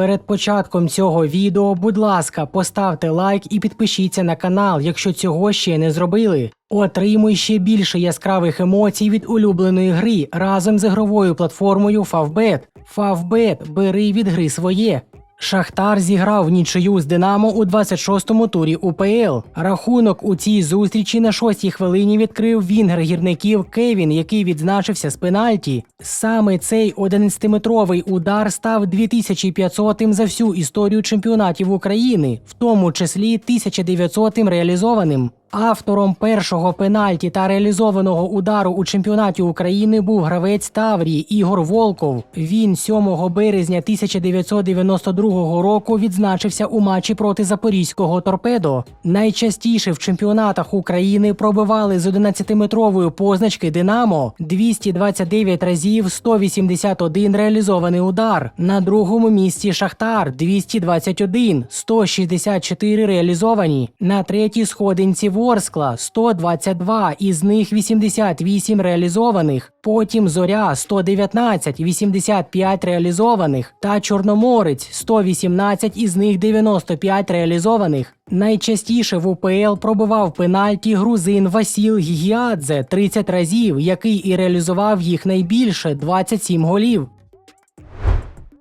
Перед початком цього відео, будь ласка, поставте лайк і підпишіться на канал, якщо цього ще не зробили. Отримуй ще більше яскравих емоцій від улюбленої гри разом з ігровою платформою Favbet. Favbet, бери від гри своє. Шахтар зіграв нічию з Динамо у 26-му турі УПЛ. Рахунок у цій зустрічі на шостій хвилині відкрив вінгер гірників Кевін, який відзначився з пенальті. Саме цей 11-метровий удар став 2500-тим за всю історію чемпіонатів України, в тому числі 1900-тим реалізованим. Автором першого пенальті та реалізованого удару у чемпіонаті України був гравець Таврії Ігор Волков. Він 7 березня 1992 року відзначився у матчі проти запорізького торпедо. Найчастіше в чемпіонатах України пробивали з 11-метрової позначки Динамо 229 разів 181 реалізований удар. На другому місці Шахтар 221, 164 реалізовані. На третій сходинці Ворскла 122, із них 88 реалізованих. Потім Зоря 119, 85 реалізованих. Та Чорноморець 118, із них 95 реалізованих. Найчастіше в УПЛ пробивав пенальті грузин Васіл Гігіадзе 30 разів, який і реалізував їх найбільше 27 голів.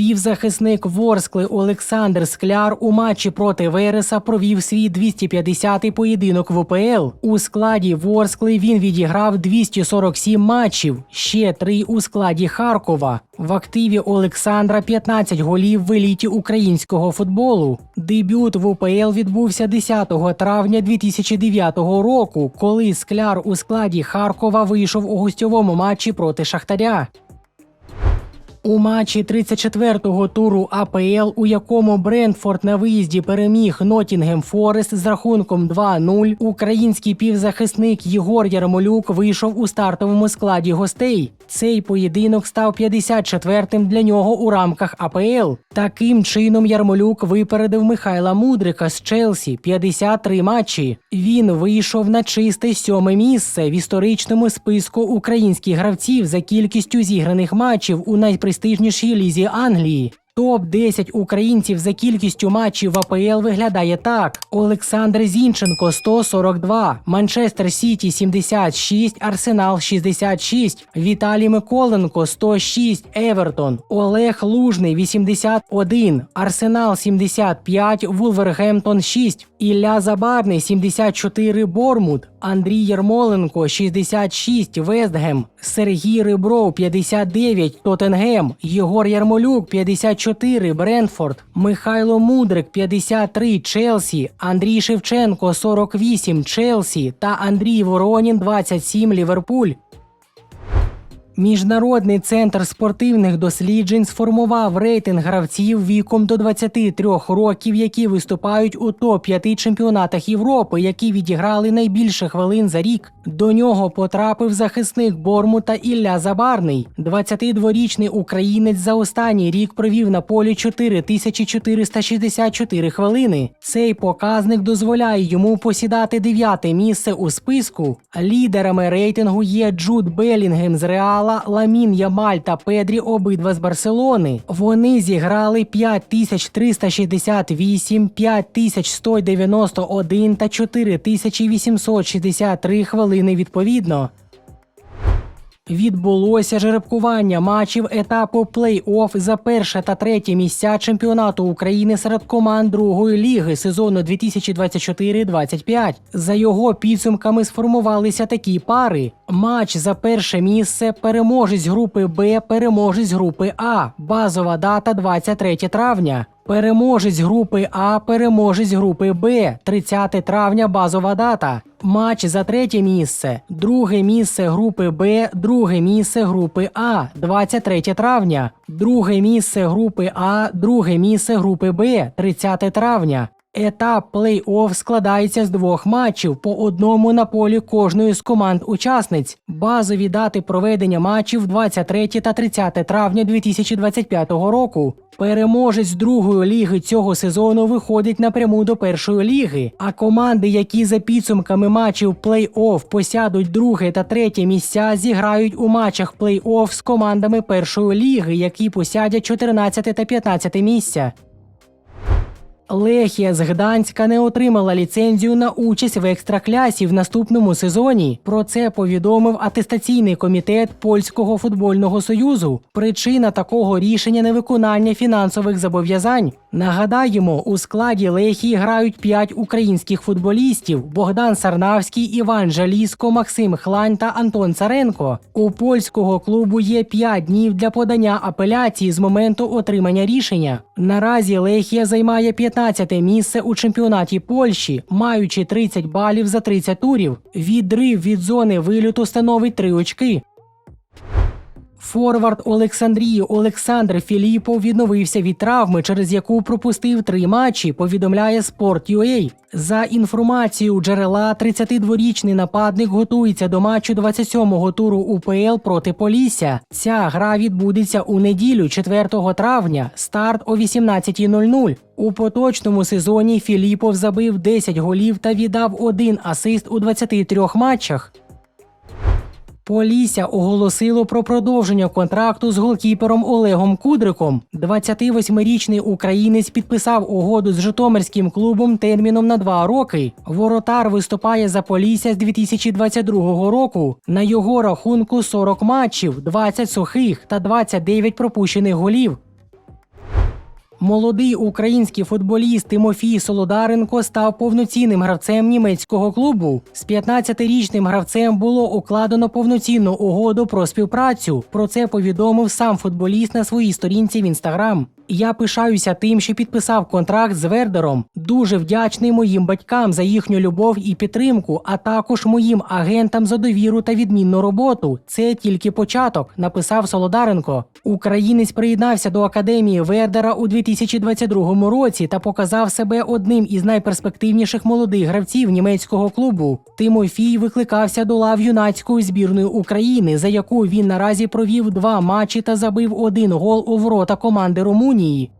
Півзахисник Ворскли Олександр Скляр у матчі проти Вереса провів свій 250-й поєдинок в УПЛ. У складі Ворскли він відіграв 247 матчів, ще три у складі Харкова. В активі Олександра 15 голів в еліті українського футболу. Дебют в УПЛ відбувся 10 травня 2009 року, коли Скляр у складі Харкова вийшов у гостьовому матчі проти Шахтаря. У матчі 34-го туру АПЛ, у якому Брентфорд на виїзді переміг Нотінгем Форест з рахунком 2-0, український півзахисник Єгор Ярмолюк вийшов у стартовому складі гостей. Цей поєдинок став 54-тим для нього у рамках АПЛ. Таким чином Ярмолюк випередив Михайла Мудрика з Челсі 53 матчі. Він вийшов на чисте сьоме місце в історичному списку українських гравців за кількістю зіграних матчів у найпрестижнішій лізі Англії. Топ 10 українців за кількістю матчів в АПЛ виглядає так: Олександр Зінченко 142, Манчестер Сіті 76, Арсенал 66, Віталій Миколенко 106, Евертон, Олег Лужний 81, Арсенал 75, Вулвергемптон 6, Ілля Забарний 74, Бормут, Андрій Єрмоленко 66, Вестгем, Сергій Рибров 59, Тоттенгем, Єгор Ярмолюк 54, Брентфорд, Михайло Мудрик 53, Челсі, Андрій Шевченко 48, Челсі та Андрій Воронін 27, Ліверпуль. Міжнародний центр спортивних досліджень сформував рейтинг гравців віком до 23 років, які виступають у топ-5 чемпіонатах Європи, які відіграли найбільше хвилин за рік. До нього потрапив захисник Бормута Ілля Забарний. 22-річний українець за останній рік провів на полі 4464 хвилини. Цей показник дозволяє йому посідати дев'яте місце у списку. Лідерами рейтингу є Джуд Белінгем з Реала, Ламін Ямаль та Педрі обидва з Барселони. Вони зіграли 5368, 5191 та 4863 хвилини відповідно. Відбулося жеребкування матчів етапу плей-офф за перше та третє місця чемпіонату України серед команд другої ліги сезону 2024-25. За його підсумками сформувалися такі пари: матч за перше місце, переможець групи Б, переможець групи А, базова дата 23 травня. Переможець групи А, переможець групи Б, 30 травня базова дата. Матч за третє місце, друге місце групи Б, друге місце групи А, 23 травня, друге місце групи А, друге місце групи Б, 30 травня. Етап плей-офф складається з двох матчів по одному на полі кожної з команд-учасниць. Базові дати проведення матчів 23 та 30 травня 2025 року. Переможець другої ліги цього сезону виходить напряму до першої ліги. А команди, які за підсумками матчів плей-офф посядуть друге та третє місця, зіграють у матчах плей-офф з командами першої ліги, які посядять 14 та 15 місця. Лехія з Гданська не отримала ліцензію на участь в екстраклясі в наступному сезоні. Про це повідомив атестаційний комітет польського футбольного союзу. Причина такого рішення невиконання фінансових зобов'язань. Нагадаємо, у складі Лехії грають п'ять українських футболістів: Богдан Сарнавський, Іван Жаліско, Максим Хлань та Антон Царенко. У польського клубу є п'ять днів для подання апеляції з моменту отримання рішення. Наразі Лехія займає 15 місце у чемпіонаті Польщі, маючи 30 балів за 30 турів. Відрив від зони вильоту становить 3 очки. Форвард Олександрії Олександр Філіпов відновився від травми, через яку пропустив три матчі. Повідомляє Sport.ua. За інформацією джерела, 32-річний нападник готується до матчу 27-го туру УПЛ проти Полісся. Ця гра відбудеться у неділю, 4 травня. Старт о 18.00. У поточному сезоні Філіпов забив 10 голів та віддав один асист у 23 матчах. Полісся оголосило про продовження контракту з голкіпером Олегом Кудриком. 28-річний українець підписав угоду з Житомирським клубом терміном на два роки. Воротар виступає за Полісся з 2022 року. На його рахунку 40 матчів, 20 сухих та 29 пропущених голів. Молодий український футболіст Тимофій Солодаренко став повноцінним гравцем німецького клубу. З 15-річним гравцем було укладено повноцінну угоду про співпрацю. Про це повідомив сам футболіст на своїй сторінці в інстаграм. Я пишаюся тим, що підписав контракт з Вердером. Дуже вдячний моїм батькам за їхню любов і підтримку, а також моїм агентам за довіру та відмінну роботу. Це тільки початок, написав Солодаренко. Українець приєднався до академії Вердера у 2022 році та показав себе одним із найперспективніших молодих гравців німецького клубу. Тимофій викликався до лав юнацької збірної України, за яку він наразі провів два матчі та забив один гол у ворота команди Румунії.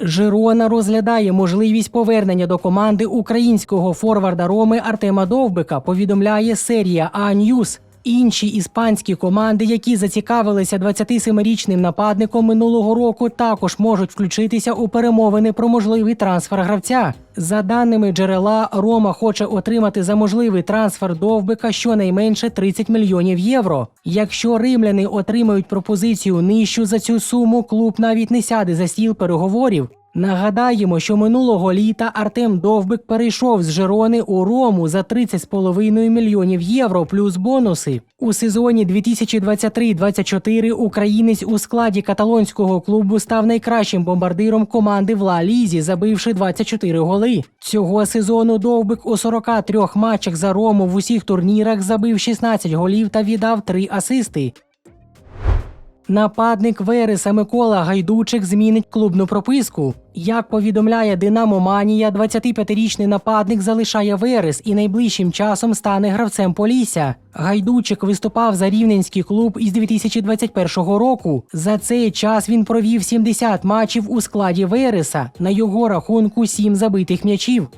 Жирона розглядає можливість повернення до команди українського форварда Роми Артема Довбика. Повідомляє серія А Ньюс. Інші іспанські команди, які зацікавилися 27-річним нападником минулого року, також можуть включитися у перемовини про можливий трансфер гравця. За даними джерела, Рома хоче отримати за можливий трансфер довбика щонайменше 30 мільйонів євро. Якщо римляни отримають пропозицію нижчу за цю суму, клуб навіть не сяде за стіл переговорів. Нагадаємо, що минулого літа Артем Довбик перейшов з Жерони у Рому за 30,5 мільйонів євро плюс бонуси. У сезоні 2023-24 українець у складі каталонського клубу став найкращим бомбардиром команди в Ла Лізі, забивши 24 голи. Цього сезону Довбик у 43 матчах за Рому в усіх турнірах забив 16 голів та віддав 3 асисти. Нападник Вереса Микола Гайдучик змінить клубну прописку. Як повідомляє Динамо Манія, 25-річний нападник залишає Верес і найближчим часом стане гравцем Полісся. Гайдучик виступав за рівненський клуб із 2021 року. За цей час він провів 70 матчів у складі Вереса. На його рахунку 7 забитих м'ячів.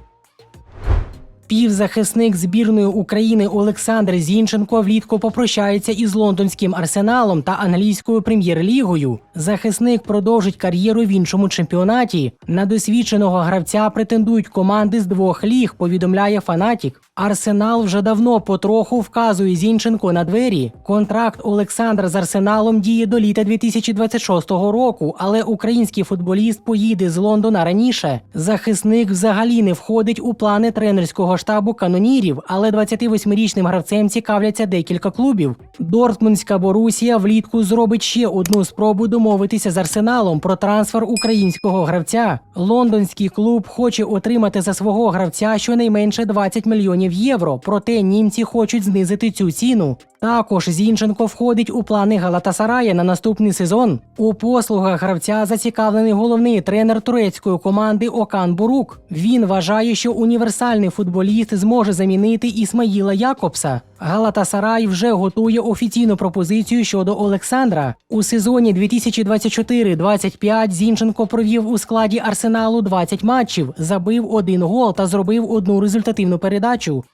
Півзахисник збірної України Олександр Зінченко влітку попрощається із лондонським арсеналом та англійською прем'єр-лігою. Захисник продовжить кар'єру в іншому чемпіонаті. На досвідченого гравця претендують команди з двох ліг. Повідомляє Фанатік. Арсенал вже давно потроху вказує Зінченко на двері. Контракт Олександра з Арсеналом діє до літа 2026 року, але український футболіст поїде з Лондона раніше. Захисник взагалі не входить у плани тренерського штабу канонірів, але 28-річним гравцем цікавляться декілька клубів. Дортмундська Борусія влітку зробить ще одну спробу домовитися з арсеналом про трансфер українського гравця. Лондонський клуб хоче отримати за свого гравця щонайменше 20 мільйонів євро. Проте німці хочуть знизити цю ціну. Також Зінченко входить у плани Галатасарая на наступний сезон. У послугах гравця зацікавлений головний тренер турецької команди Окан Бурук. Він вважає, що універсальний футболіст зможе замінити Ісмаїла Якобса. Галатасарай вже готує офіційну пропозицію щодо Олександра. У сезоні 2024-25 Зінченко провів у складі арсеналу 20 матчів, забив один гол та зробив одну результативну передачу.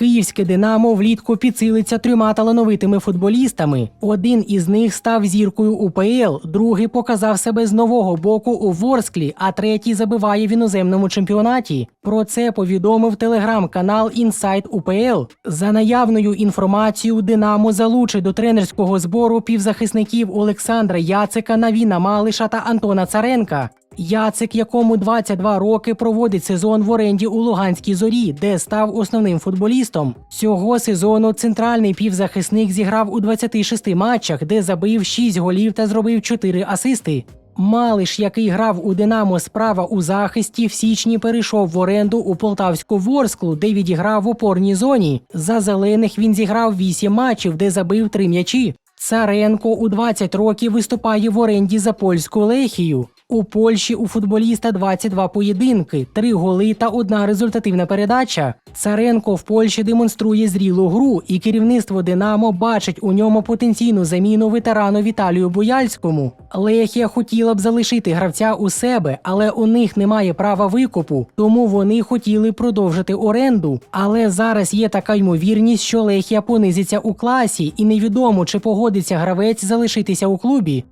Київське Динамо влітку підсилиться трьома талановитими футболістами. Один із них став зіркою УПЛ, другий показав себе з нового боку у Ворсклі, а третій забиває в іноземному чемпіонаті. Про це повідомив телеграм-канал Інсайт УПЛ. За наявною інформацією, Динамо залучить до тренерського збору півзахисників Олександра Яцика, Навіна Малиша та Антона Царенка. Яцик, якому 22 роки, проводить сезон в оренді у Луганській зорі, де став основним футболістом. Цього сезону центральний півзахисник зіграв у 26 матчах, де забив 6 голів та зробив 4 асисти. Малиш, який грав у Динамо справа у захисті, в січні перейшов в оренду у Полтавську Ворсклу, де відіграв в опорній зоні. За зелених він зіграв 8 матчів, де забив 3 м'ячі. Царенко у 20 років виступає в оренді за польську лехію. У Польщі у футболіста 22 поєдинки, 3 голи та одна результативна передача. Царенко в Польщі демонструє зрілу гру, і керівництво Динамо бачить у ньому потенційну заміну ветерану Віталію Бояльському. Лехія хотіла б залишити гравця у себе, але у них немає права викупу, тому вони хотіли продовжити оренду. Але зараз є така ймовірність, що Лехія понизиться у класі, і невідомо чи погодиться гравець залишитися у клубі.